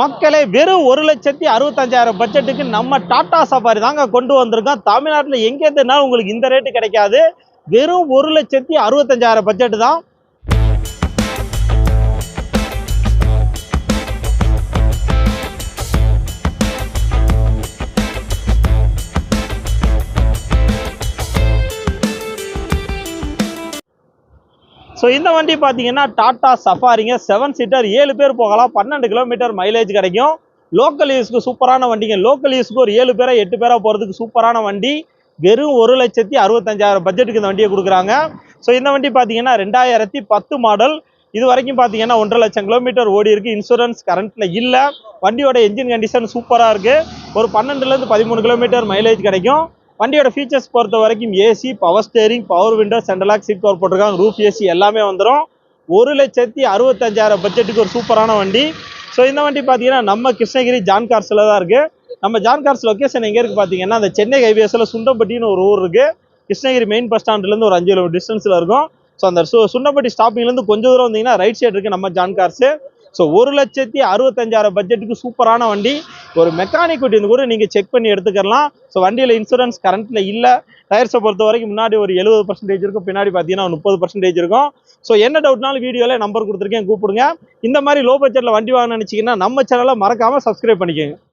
மக்களை வெறும் ஒரு லட்சத்தி அறுபத்தஞ்சாயிரம் பட்ஜெட்டுக்கு நம்ம டாடா சஃபாரி தாங்க கொண்டு வந்திருக்கோம். தமிழ்நாட்டில் எங்கே இருந்தாலும் உங்களுக்கு இந்த ரேட்டு கிடைக்காது? வெறும் ஒரு லட்சத்தி அறுபத்தஞ்சாயிரம் பட்ஜெட்டு தான். ஸோ இந்த வண்டி பார்த்தீங்கன்னா டாட்டா சஃபாரிங்க செவன் சீட்டர் ஏழு பேர் போகலாம். பன்னெண்டு கிலோமீட்டர் மைலேஜ் கிடைக்கும். லோக்கல் யூஸ்க்கு சூப்பரான வண்டிங்க. லோக்கல் யூஸ்க்கு ஒரு ஏழு பேராக எட்டு பேராக போகிறதுக்கு சூப்பரான வண்டி. வெறும் ஒரு லட்சத்தி அறுபத்தஞ்சாயிரம் பட்ஜெட்டுக்கு இந்த வண்டியை கொடுக்குறாங்க. ஸோ இந்த வண்டி பார்த்தீங்கன்னா ரெண்டாயிரத்தி பத்து மாடல் இது வரைக்கும் பார்த்தீங்கன்னா ஒன்றரை லட்சம் கிலோமீட்டர் ஓடி இருக்குது இன்சூரன்ஸ் கரண்ட்டில் இல்லை. வண்டியோட என்ஜின் கண்டிஷன் சூப்பராக இருக்குது ஒரு பன்னெண்டுலேருந்து பதிமூணு கிலோமீட்டர் மைலேஜ் கிடைக்கும். வண்டியோட ஃபீச்சர்ஸ் பொறுத்த வரைக்கும் AC power steering power window central lock seat cover போட்டிருக்காங்க. ரூஃப் ஏசி எல்லாமே வந்துடும் ஒரு லட்சத்தி அறுபத்தஞ்சாயிரம் பட்ஜெட்டுக்கு ஒரு சூப்பரான வண்டி. ஸோ இந்த வண்டி பார்த்தீங்கன்னா நம்ம கிருஷ்ணகிரி ஜான் கார்ஸில் தான் இருக்குது நம்ம ஜான் கார்ஸ் லொக்கேஷன் எங்கே இருக்குது பார்த்தீங்கன்னா அந்த சென்னை ஹைவேஸில் சுண்டம்பட்டின்னு ஒரு ஊர் இருக்குது கிருஷ்ணகிரி மெயின் பஸ் ஸ்டாண்ட்லேருந்து ஒரு அஞ்சு கிலோமீட்டர் டிஸ்டன்ஸில் இருக்கும். ஸோ அந்த சு சுண்டம்பட்டி ஸ்டாப்பிங்லேருந்து கொஞ்சம் தூரம் வந்தீங்கன்னா ரைட் சைடு இருக்குது நம்ம ஜான் கார்ஸு ஸோ ஒரு லட்சத்தி அறுபத்தஞ்சாயிரம் பட்ஜெட்டுக்கு சூப்பரான வண்டி. ஒரு மெக்கானிக் வந்து கூட நீங்கள் செக் பண்ணி எடுத்துக்கலாம் ஸோ வண்டியில் இன்சூரன்ஸ் கரண்ட்டில் இல்லை. டயர்ஸை பொறுத்த வரைக்கும் முன்னாடி ஒரு எழுபது பர்சன்டேஜ் இருக்கும். பின்னாடி பார்த்தீங்கன்னா முப்பது பர்சன்டேஜ் இருக்கும். ஸோ என்ன டவுட்னாலும் வீடியோவில் நம்பர் கொடுத்துருக்கேன் கூப்பிடுங்க. இந்த மாதிரி லோ பட்ஜெட்டில் வண்டி வாங்க நினச்சிங்கன்னா நம்ம சேனலை மறக்காமல் சப்ஸ்கிரைப் பண்ணிக்கோங்க.